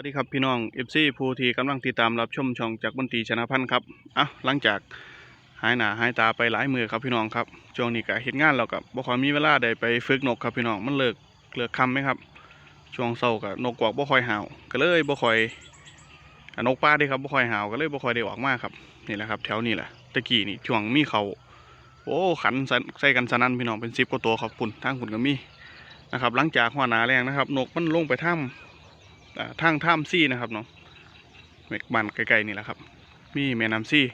วัสดีครับพี่น้องเอฟซีผู้ที่กำลังติดตามรับชมช่องจากบนตีชนะพันธ์ครับอะหลังจากหายหนาหายตาไปหลายมือครับพี่น้องครับช่วงนี้ก็เห็นงานเรากับบ่ค่อยมีเวลาได้ไปฝึกนกครับพี่น้องมันเลิกเลิกคำไหมครับ ช่วงเช้ากับนกกวักบ่ค่อยห่าวก็เลยบ่ค่อยนกป้าด้ครับบ่ค่อยห่าวก็เลยบ่ค่อยได้ออกมาครับนี่แหละครับแถวนี้แหละตะกี้นี่ช่วงมีเขาโอ้ขันใส่กันสนั่นพี่น้องเป็นสิบกว่าตัวครับปุ่นทางปุ่นก็มีนะครับหลังจากหัวหนาแรงนะครับนกมันลงไปถ้ำอ่า ทางถ้ำซี่นะครับเนาะเมกบันไกลๆนี่แหละครับ มีแม่น้ำซี่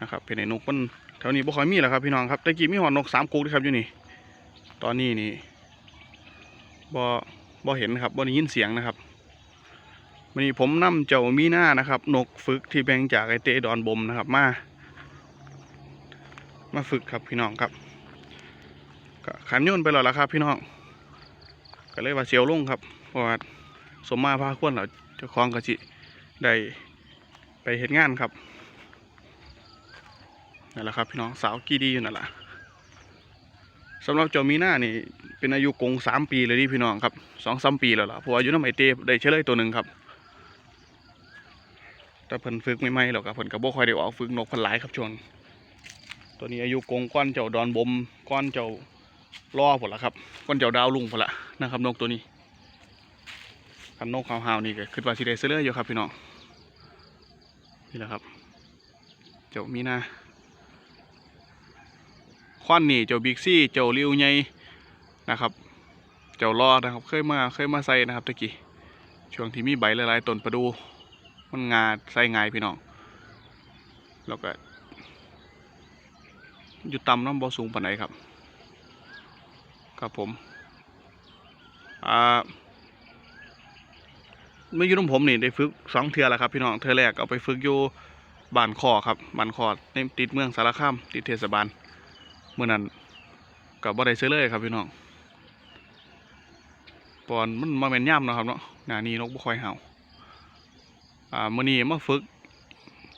นะครับเป็นไอ้นกมันแถวนี้บ่ค่อยมีแล้วครับพี่น้องครับต่กี้มีหอนนกสามกุกด้วยครับอยู่นี่ ตอนนี้นี่บ่บ่เห็นครับบ่ได้ยินเสียงนะครับวันนี้ผมนำเจ้ามีหน้านะครับ นกฝึกที่แบ่งจากไอเตดอนบมนะครับมา มาฝึกครับพี่น้องครับก็ขันโยนไปแล้วละครับพี่น้อง ก็เลยว่าเสียวลงครับเพราะว่า สมมาพาควรเราเจ้าของกะจิได้ไปเห็นงานครับนั่นแหละครับพี่น้องสาวกีดีอยู่นั่นแหละสำหรับเจ้ามีหน้านี่เป็นอายุกงสามปีเลยที่พี่น้องครับสองสามปีแล้วล่ะพราะอายุน้ำไอเต้ได้เฉลยตัวหนึ่งครับแต่เพิ่นฝึกไม่ไม่หรอกครับเพิ่นกระโบค่อยได้ออกฝึกนกพันหลายครับช่วงตัวนี้อายุกงก้อนเจ้าดอนบมก้อนเจ้าล่อผลละครับก้อนเจ้าดาวลุงผลละนะครับนกตัวนี้ คันนกขาวๆนี่ก็คือว่าสิได้เสื้ออยู่ครับพี่น้องนี่แหละครับเจ้ามีนาควันนี่เจ้าบิ๊กซี่เจ้าริวใหญ่นะครับ เจ้ารอดนะครับเคยมาเคยมาใส่นะครับตะกี้ช่วงที่มีใบหลายๆต้นประดู มันงาใส่ง่ายพี่น้องแล้วก็อยู่ต่ำน้ำบ่อสูงปานไหนครับ ครับผมอ่า เมื่อยู่นผมนี่ได้ฝึกสองเทือแล้วครับพี่น้องเทือแรกเอาไปฝึกอยู่บ้านคอครับบ้านคอในติดเมืองสารคามติดเทศบาลเมื่อนั้นกับบ่ได้เซเลยครับพี่น้องปอนมันมาแม่นย่ำนะครับเนาะหนานี้นกบ่คอยเห่าอ่ามื่อนี้มาฝึก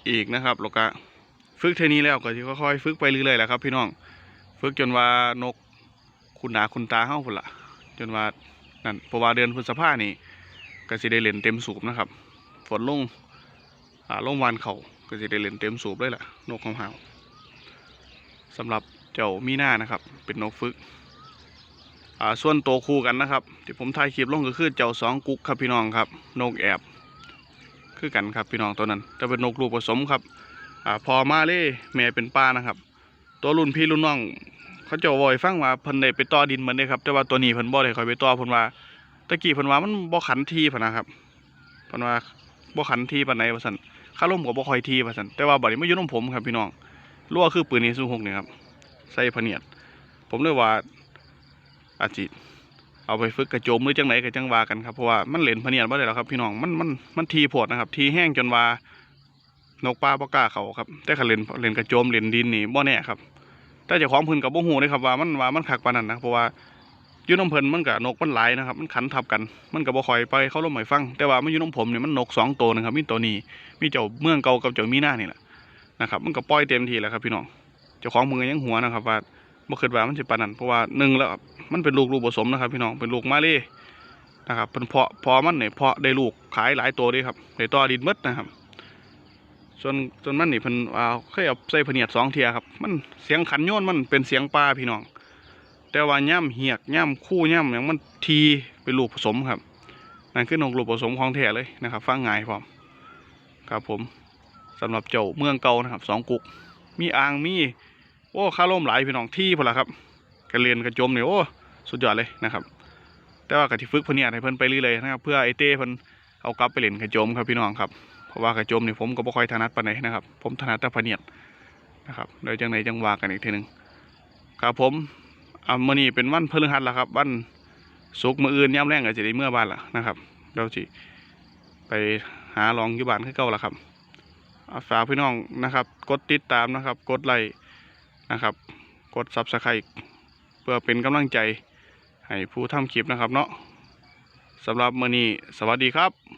อีกนะครับแล้วก็ฝึกเท่านี้แล้วก็จะค่อยๆฝึกไปเรื่อยๆแหละครับ พี่น้องฝึกจนว่านกคุณหนาคุณตาเห่าพุ่นละจนว่านั่นเพราะว่าเดือนพฤษภานี่ ก็สิได้เล่นเต็มสูบนะครับ ฝนลงอ่าลงวานเขาก็สิได้เล่นเต็มสูบเลยล่ะ นกของเฮาสำหรับเจ้ามีหน้านะครับ เป็นนกฝึกอ่าส่วนโตวคู่กันนะครับ ที่ผมถ่ายคลิปลงก็คือเจ้าสองกุ๊กครับพี่น้องครับ นกแอบ คือกันครับพี่น้องตัวนั้นจะเป็นนกลูกผสมครับอ่าพอมาเล่แม่เป็นป้านะครับ ตัวรุ่นพี่รุ่นน้อง เขาเจะวอยฟังว่าเพิ่นได้ไปต่อดินเหมือนเด้ครับ แต่ว่าตัวนี้เพิ่นบ่ได้คอยไปต่อเพิ่นว่า ตะกี้เพิ่นว่ามันบ่ขันทีพะนะครับเพิ่นว่าบ่ขันทีปานใดว่าซั่นคาร่มก็บ่ค่อยทีว่าซั่นแต่ว่าบัดนี้มาอยู่นำผมครับพี่น้องรั่วคือปืนนี้สู้หกนี่ครับใส่พเนียด ผมเลยว่าอาจสิเอาไปฝึกกระโจมหรือจังไหนก็จังว่ากันครับเพราะว่ามันเล่นพเนียดบ่ได้หรอกครับพี่น้องมันมันมันทีโพดนะครับ ทีแห้งจนว่านกปลาบ่กล้าเข้าครับ แต่คันเล่นเล่นกระโจมเล่นดินนี่บ่แน่ครับแต่เจ้าของพิ่นก็บ่ฮู้เลยครับว่ามันว่ามันคักปานนั้นนะเพราะว่า ยู่น้ำเพลินมันกับนกมันหลายนะครับ มันขันทับกัน มันกับบ่คอยไปเขาล้มหมายฟัง แต่ว่ามันอยู่น้ำผมเนี่ยมันนกสองตัวนะครับมีตัวนี้มีเจ้าเมืองเก่ากับเจ้ามีหน้านี่แหละนะครับ มันก็ปล่อยเต็มทีแล้วครับพี่น้องเจ้าของมือยังหัวนะครับ ว่าบ่คิดว่ามันสิปานนั้นเพราะว่าหนึ่งแล้วมันเป็นลูกลูกผสมนะครับ พี่น้องเป็นลูกมาเลยนะครับเป็นเพาะพอมันเนี่ยเพาะได้ลูกขายหลายตัวด้วยครับได้ต่อดินมดนะครับส่วนส่วนมันนี่เพิ่นเอาเคยเอาใส่พะเนียดสองเทียครับ มันเสียงขันโยนมันเป็นเสียงปลาพี่น้อง แต่ว่าย่ำเหียกย่ำคู่ย่ำอย่างมันทีเป็นลูกผสมครับนั่นคือนกลูกผสมของแท้เลยนะครับฟังง่ายพร้อมครับผมสำหรับเจ้าเมืองเก่านะครับสองกุก มีอ่างมีโอ้ข้าล่มหลายพี่น้องที่พอละครับกระเรียนกระจมเนี่ยโอ้สุดยอดเลยนะครับ แต่ว่ากะทิฝึกเพนเนี่ยให้เพิ่นไปเรื่อยๆนะครับเพื่อไอเต้เพิ่นเอากลับไปเล่นกระจมครับพี่น้องครับเพราะว่ากระจมเนี่ยผมก็บ่ค่อยถนัดปานใดนะครับ ผมถนัดแต่พเนียดนะครับโดยจังไหนจังว่ากันอีกทีหนึ่งครับผม อ่ามื่อนี้เป็นวันพฤหัสแล้วครับวันศุกมืออื่นย่ำแรงก็จะได้เมื่อบ้านละนะครับ เราสิไปหาลองอยู่บ้านคือเก่าละครับอาฝากพี่น้องนะครับ กดติดตามนะครับ กดไลค์นะครับ กดซับสไครต์เพื่อเป็นกำลังใจให้ผู้ทำคลิปนะครับเนาะสำหรับมื่อนี้สวัสดีครับ